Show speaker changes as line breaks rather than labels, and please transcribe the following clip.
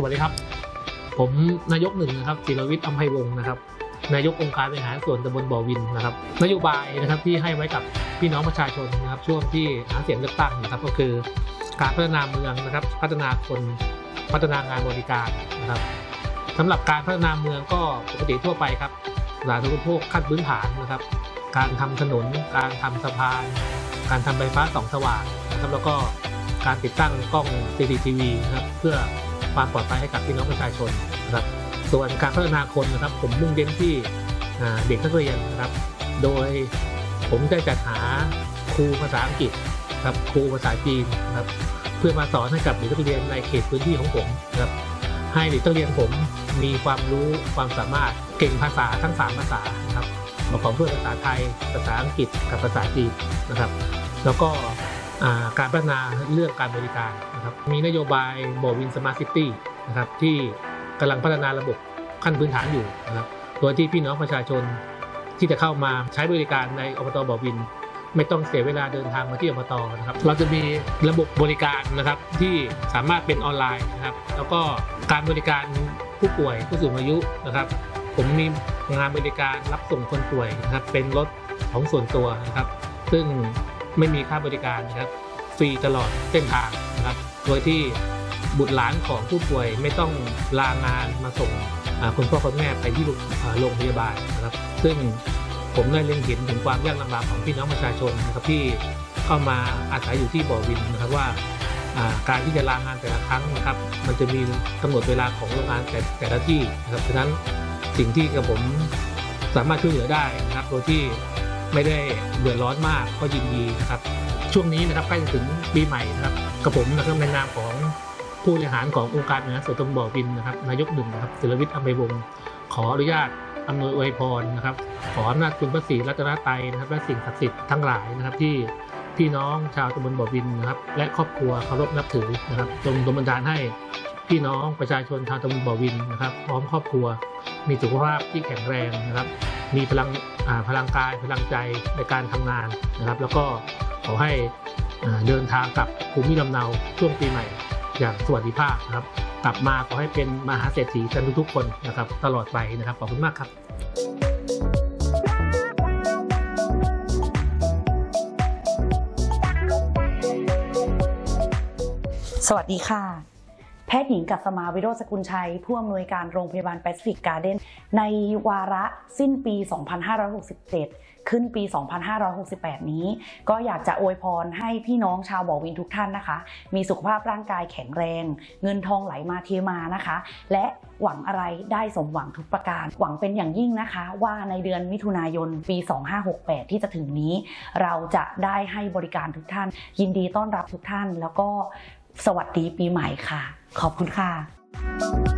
สวัสดีครับ ผมนายกหนึ่งนะครับศิรวิทย์อัมไพวงศ์นะครับนายกองค์การบริหารส่วนตำบลบ่อวินนะครับนโยบายนะครับที่ให้ไว้กับพี่น้องประชาชนนะครับ ช่วงที่หาเสียงเลือกตั้งนะครับ ก็คือการพัฒนาเมืองนะครับ พัฒนาคนพัฒนางานบริการนะครับสำหรับการพัฒนาเมืองก็ปกติทั่วไปครับสาธารณูปโภคขั้นพื้นฐานนะครับ การทำถนน การทำสะพาน การทำไฟฟ้าสองสว่างนะครับแล้วก็การติดตั้งกล้อง CCTV นะครับเพื่อ ความปลอดภัยให้กับพี่น้องประชาชนนะครับ ส่วนการพัฒนาคนนะครับ ผมมุ่งเน้นที่เด็กนักเรียนนะครับ โดยผมได้จัดหาครูภาษาอังกฤษครับครูภาษาจีนนะครับเพื่อมาสอนให้กับเด็กนักเรียนในเขตพื้นที่ของผมนะครับให้เด็กนักเรียนผมมีความรู้ความสามารถเก่งภาษาทั้งสามภาษานะครับประกอบด้วยภาษาไทย ภาษาอังกฤษกับภาษาจีนนะครับ แล้วก็การพัฒนาเรื่องการบริการนะครับมีนโยบายบอวินสมาร์ทซิตี้นะครับที่กำลังพัฒนาระบบขั้นพื้นฐานอยู่นะครับโดยที่พี่น้องประชาชนที่จะเข้ามาใช้บริการในอบตบอวิน ไม่ต้องเสียเวลาเดินทางมาที่อบตนะครับ เราจะมีระบบบริการนะครับที่สามารถเป็นออนไลน์นะครับ แล้วก็การบริการผู้ป่วยผู้สูงอายุนะครับ ผมมีงานบริการรับส่งคนป่วยนะครับ เป็นรถของส่วนตัวนะครับ ซึ่งไม่มีค่าบริการนะครับ ฟรีตลอดเส้นทางนะครับ โดยที่บุตรหลานของผู้ป่วยไม่ต้องลางานมาส่งคุณพ่อคุณแม่ไปที่โรงพยาบาลนะครับ ซึ่งผมได้เล็งเห็นถึงความยากลำบากของพี่น้องประชาชนนะครับที่เข้ามาอาศัยอยู่ที่บ่อวินนะครับว่าการที่จะลางานแต่ละครั้งนะครับ มันจะมีกำหนดเวลาของโรงงานแต่แต่ละที่นะครับฉะนั้นสิ่งที่กับผมสามารถช่วยเหลือได้นะครับโดยที่ ไม่ได้เดือดร้อนมากก็ยินดีนะครับ ช่วงนี้นะครับใกล้จะถึงปีใหม่นะครับกับผมนะครับในนามของผู้บริหารขององค์การบริหารส่วนตำบลบ่อวินนะครับ นายกหนึ่งนะครับศิลวิทย์อัมไพวงศ์ขออนุญาตอำนวยอวยพรนะครับ ขออำนาจคุณพระศรีรัตนตรัยนะครับ และสิ่งศักดิ์สิทธิ์ทั้งหลายนะครับที่พี่น้องชาวตำบลบ่อวินนะครับ และครอบครัวเคารพนับถือนะครับจงดลบันดาลให้พี่น้องประชาชนชาวตำบลบ่อวินนะครับ พร้อมครอบครัว มีสุขภาพที่แข็งแรงนะครับ มีพลังอาพลังกายพลังใจในการทำงานนะครับ แล้วก็ขอให้อ่าเดินทางกลับภูมิลำเนาช่วงปีใหม่ อย่างสวัสดิภาพนะครับ กลับมาขอให้เป็นมหาเศรษฐีกันทุกๆคนนะครับ ตลอดไปนะครับขอบคุณมากครับ
สวัสดีค่ะ แพทย์หญิงกัสมาวิโรจน์สกุลชัย ผู้อำนวยการโรงพยาบาลแปซิฟิกการ์เดนในวาระสิ้นปี 2567 ขึ้นปี 2568 นี้ ก็อยากจะอวยพรให้พี่น้องชาวบ่อวินทุกท่านนะคะ มีสุขภาพร่างกายแข็งแรง เงินทองไหลมาเทมานะคะ และหวังอะไรได้สมหวังทุกประการ หวังเป็นอย่างยิ่งนะคะ ว่าในเดือนมิถุนายนปี 2568 ที่จะถึงนี้ เราจะได้ให้บริการทุกท่าน ยินดีต้อนรับทุกท่านแล้วก็ สวัสดีปีใหม่ค่ะ ขอบคุณค่ะ